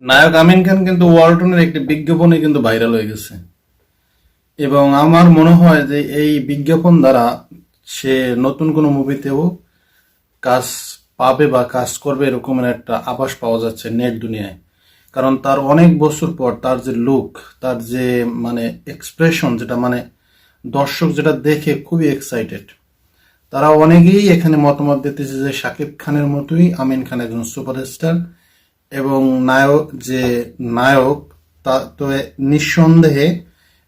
নায়ক আমিন খান কিন্তু ওয়ালটনের একটি বিজ্ঞাপনে কিন্তু ভাইরাল হয়ে গেছে। এবং আমার মনে হয় যে এই বিজ্ঞাপন দ্বারা সে নতুন কোনো মুভিতেও কাজ পাবে বা কাজ করবে এরকমের একটা আভাস পাওয়া যাচ্ছে নেট দুনিয়ায়। কারণ তার অনেক বছর পর তার যে লুক তার যে মানে এক্সপ্রেশন যেটা মানে দর্শক যেটা দেখে খুবই এক্সাইটেড তারা অনেকেই এখানে মতামত দিতেছে যে শাকিব খানের মতোই আমিন খান একজন সুপারস্টার এবং নায়ক যে নায়ক তা তো নিঃসন্দেহে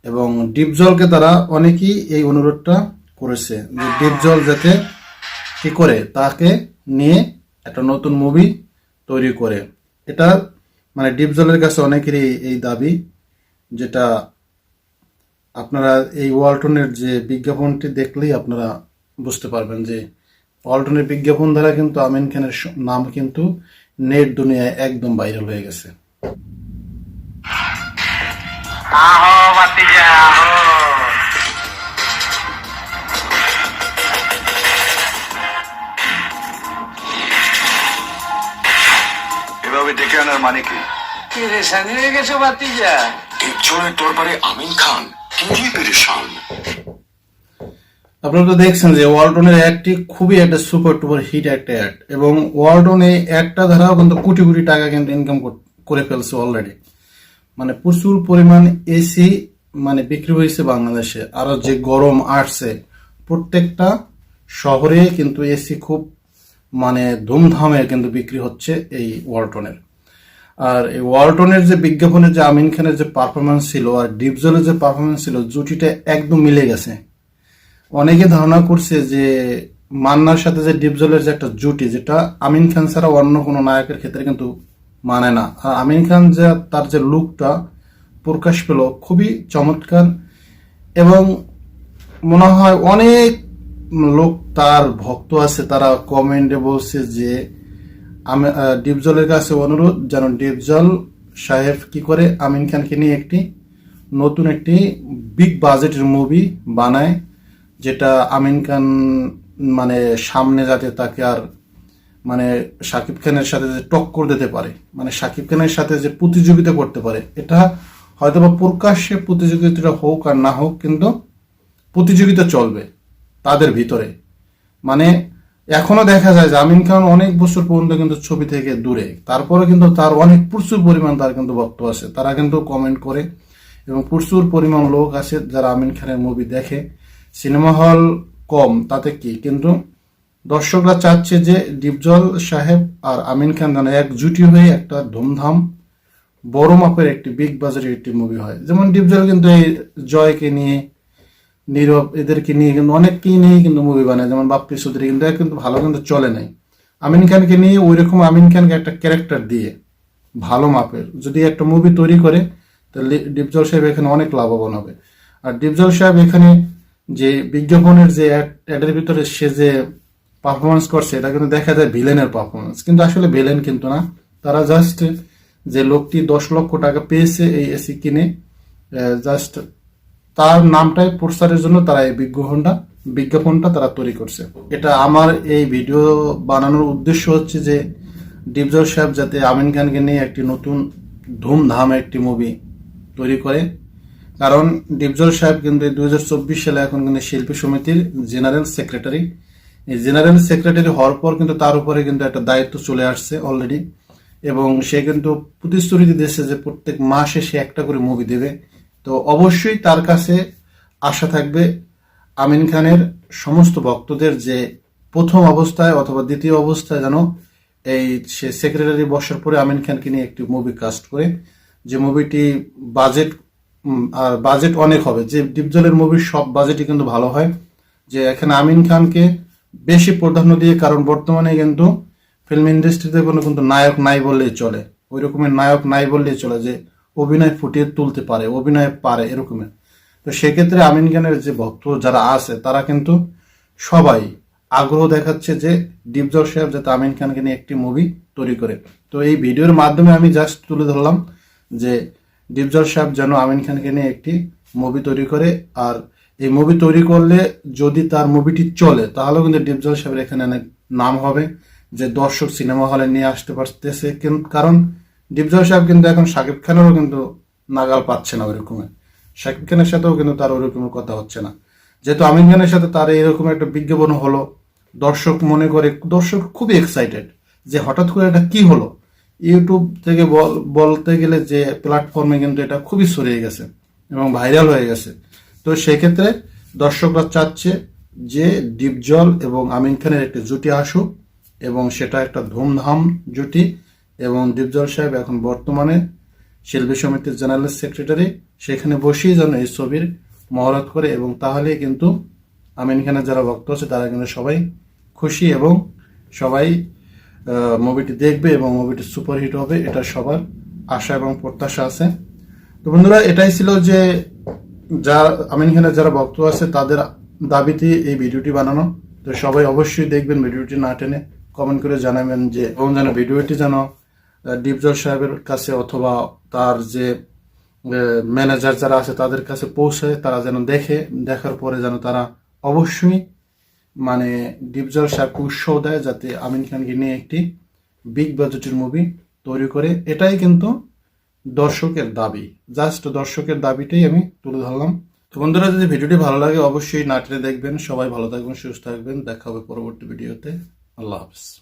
এবং ডিপজলকে তারা অনেকেই এই অনুরোধটা করেছে যে ডিপজল যাতে কি করে তাকে নিয়ে একটা নতুন মুভি তৈরি করে। এটা মানে ডিপজলের কাছে অনেকেরই এই দাবি যেটা আপনারা এই ওয়ালটনের যে বিজ্ঞাপনটি দেখলেই আপনারা বুঝতে পারবেন যে ওয়ালটনের বিজ্ঞাপন দ্বারা কিন্তু আমিন খানের নাম কিন্তু নেট দুনিয়ায় একদম ভাইরাল হয়ে গেছে। এভাবে ডেকে আনার মানে কি? পেরেশানি হয়ে গেছে বাতিজা টিপজলের দরবারে আমিন খান। কি নিয়ে পেরেশান আপনারা তো দেখছেন যে ওয়ালটনের অ্যাডটি খুবই একটা সুপার টুপার হিট একটা অ্যাড এবং ওয়ালটন এই একটা ধারাও কিন্তু কোটি কোটি টাকা কিন্তু ইনকাম করে ফেলছে অলরেডি মানে প্রচুর পরিমাণ এসি মানে বিক্রি হয়েছে বাংলাদেশে। আরও যে গরম আসছে, প্রত্যেকটা শহরে কিন্তু এসি খুব মানে ধুমধামে কিন্তু বিক্রি হচ্ছে এই ওয়ালটনের আর এই ওয়ালটনের যে বিজ্ঞাপনের যে আমিন খানের যে পারফরমেন্স ছিল আর ডিপজলের যে পারফরমেন্স ছিল, জুটিটা একদম মিলে গেছে। অনেকে ধারণা করছে যে মান্নার সাথে যে ডিপজলের যে একটা জুটি, যেটা আমিন খান ছাড়া অন্য কোনো নায়কের ক্ষেত্রে কিন্তু মানে না। আর আমিন খান যে তার যে লুকটা প্রকাশ পেল খুবই চমৎকার এবং মনে হয় অনেক লোক তার ভক্ত আছে, তারা কমেন্টে বলছে যে আমি ডিপজলের কাছে অনুরোধ যেন ডিপজল সাহেব কি করে আমিন খানকে নিয়ে একটি নতুন একটি বিগ বাজেটের মুভি বানায়। যেটা আমিন খান মানে সামনে যাতে তাকে আর মানে শাকিব খানের সাথে যে টক্কর দিতে পারে মানে শাকিব খানের সাথে যে প্রতিযোগিতা করতে পারে, এটা হয়তো বা প্রকাশ্যে প্রতিযোগিতাটা হোক আর না হোক, কিন্তু প্রতিযোগিতা চলবে তাদের ভিতরে। মানে এখনও দেখা যায় যে আমিন খান অনেক বছর পর্যন্ত কিন্তু ছবি থেকে দূরে। তারপরে কিন্তু তার অনেক প্রচুর পরিমাণ তার কিন্তু ভক্ত আছে। তারা কিন্তু কমেন্ট করে এবং প্রচুর পরিমাণ লোক আছে যারা আমিন খানের মুভি দেখে। সিনেমা হল কম, তাতে কি? কিন্তু দর্শকরা চাচ্ছে যে ডিপজল সাহেব আর আমিন খান যেন একজুটি হয়ে একটা ধুমধাম বড় মাপের একটি বিগ বাজারের একটি মুভি হয়। যেমন ডিপজল কিন্তু এই জয়কে নিয়ে, নীরব এদেরকে নিয়ে কিন্তু অনেককেই নিয়ে কিন্তু মুভি বানায়। যেমন বাপ্পি চৌধুরী কিন্তু কিন্তু ভালো কিন্তু চলে নাই। আমিন খানকে নিয়ে ওই রকম আমিন খানকে একটা ক্যারেক্টার দিয়ে ভালো মাপের যদি একটা মুভি তৈরি করে, তাহলে ডিপজল সাহেব এখানে অনেক লাভবান হবে। আর ডিপজল সাহেব এখানে যে বিজ্ঞাপনের যে অ্যাডের ভিতরে সে যে পারফরমেন্স করছে, এটা কিন্তু দেখা যায় ভিলেনের পারফরমেন্স কিন্তু আসলে ভিলেন কিন্তু না। তারা জাস্ট যে লোকটি দশ লক্ষ টাকা পেয়েছে এই এসি কিনে জাস্ট তার নামটাই প্রচারের জন্য তারা এই বিজ্ঞাপনটা বিজ্ঞাপনটা তারা তৈরি করছে। এটা আমার এই ভিডিও বানানোর উদ্দেশ্য হচ্ছে যে ডিপজল সাহেব যাতে আমিন খানকে নিয়ে একটি নতুন ধুমধাম একটি মুভি তৈরি করে কারণ ডিপজল সাহেব কিন্তু দুই হাজার চব্বিশ সালে এখন কিন্তু শিল্পী সমিতির জেনারেল সেক্রেটারি। এই জেনারেল সেক্রেটারি হওয়ার পর কিন্তু তার উপরে কিন্তু একটা দায়িত্ব চলে আসছে অলরেডি এবং সে কিন্তু প্রতিশ্রুতি দিয়েছে যে প্রত্যেক মাসে সে একটা করে মুভি দেবে। তো অবশ্যই তার কাছে আশা থাকবে আমিন খানের সমস্ত ভক্তদের যে প্রথম অবস্থায় অথবা দ্বিতীয় অবস্থায় যেন এই সে সেক্রেটারি বসার পরে আমিন খানকে নিয়ে একটি মুভি কাস্ট করে। যে মুভিটি বাজেট আর বাজেট অনেক হবে। যে ডিপজলের মুভির সব বাজেটই কিন্তু ভালো হয়। যে এখানে আমিন খানকে বেশি প্রাধান্য দিয়ে, কারণ বর্তমানে কিন্তু ফিল্ম ইন্ডাস্ট্রিতে কোনো কিন্তু নায়ক নাই বললেই চলে। ওই রকমের নায়ক নাই বললেই চলে যে অভিনয় ফুটিয়ে তুলতে পারে, অভিনয় পারে এরকমের তো সেক্ষেত্রে আমিন খানের যে ভক্ত যারা আছে, তারা কিন্তু সবাই আগ্রহ দেখাচ্ছে যে ডিপজল সাহেব যাতে আমিন খানকে নিয়ে একটি মুভি তৈরি করে। তো এই ভিডিওর মাধ্যমে আমি জাস্ট তুলে ধরলাম যে ডিপজল সাহেব যেন আমিন খানকে নিয়ে একটি মুভি তৈরি করে, আর এই মুভি তৈরি করলে যদি তার মুভিটি চলে, তাহলেও কিন্তু ডিপজল সাহেবের এখানে অনেক নাম হবে যে দর্শক সিনেমা হলে নিয়ে আসতে পারতেছে। কারণ ডিপজল সাহেব কিন্তু এখন শাকিব খানেরও কিন্তু নাগাল পাচ্ছে না ওইরকমের শাকিব খানের সাথেও কিন্তু তার ওইরকমের কথা হচ্ছে না। যেহেতু আমিন খানের সাথে তার এরকম একটা বিজ্ঞাপন হলো, দর্শক মনে করে, দর্শক খুবই এক্সাইটেড যে হঠাৎ করে এটা কি হলো? ইউটিউব থেকে বল- বলতে গেলে যে প্ল্যাটফর্মে কিন্তু এটা খুবই ছড়িয়ে গেছে এবং ভাইরাল হয়ে গেছে। তো সেক্ষেত্রে দর্শকরা চাচ্ছে যে ডিপজল এবং আমিন খানের একটি জুটি আসুক এবং সেটা একটা ধুমধাম জুটি এবং ডিপজল সাহেব এখন বর্তমানে শিল্পী সমিতির জেনারেল সেক্রেটারি, সেখানে বসেই যেন এই ছবির মহরত করে এবং তাহলে কিন্তু আমিন খানের যারা ভক্ত আছে তারা কিন্তু সবাই খুশি এবং সবাই মুভিটি দেখবে এবং মুভিটি সুপারহিট হবে, এটা সবার আশা এবং প্রত্যাশা আছে। তো বন্ধুরা, এটাই ছিল যে যা আমিন খানের যারা ভক্ত আছে, তাদের দাবিতে এই ভিডিওটি বানানো। তো সবাই অবশ্যই দেখবেন ভিডিওটি, না টেনে কমেন্ট করে জানাবেন যে এবং যেন ভিডিওটি যেন ডিপজল সাহেবের কাছে অথবা তার যে ম্যানেজার যারা আছে, তাদের কাছে পৌঁছায়, তারা যেন দেখে, দেখার পরে যেন তারা অবশ্যই মানে ডিপজল সাহেবকে উৎসাহ দেয় যাতে আমিন খানকে নিয়ে একটি বিগ বাজেটের মুভি তৈরি করে। এটাই কিন্তু দর্শকের দাবি। জাস্ট দর্শকের দাবিটাই আমি তুলে ধরলাম। তো বন্ধুরা, যদি ভিডিওটি ভালো লাগে, অবশ্যই নাটরে দেখবেন। সবাই ভালো থাকবেন, সুস্থ থাকবেন। দেখা হবে পরবর্তী ভিডিওতে। আল্লাহ হাফিজ।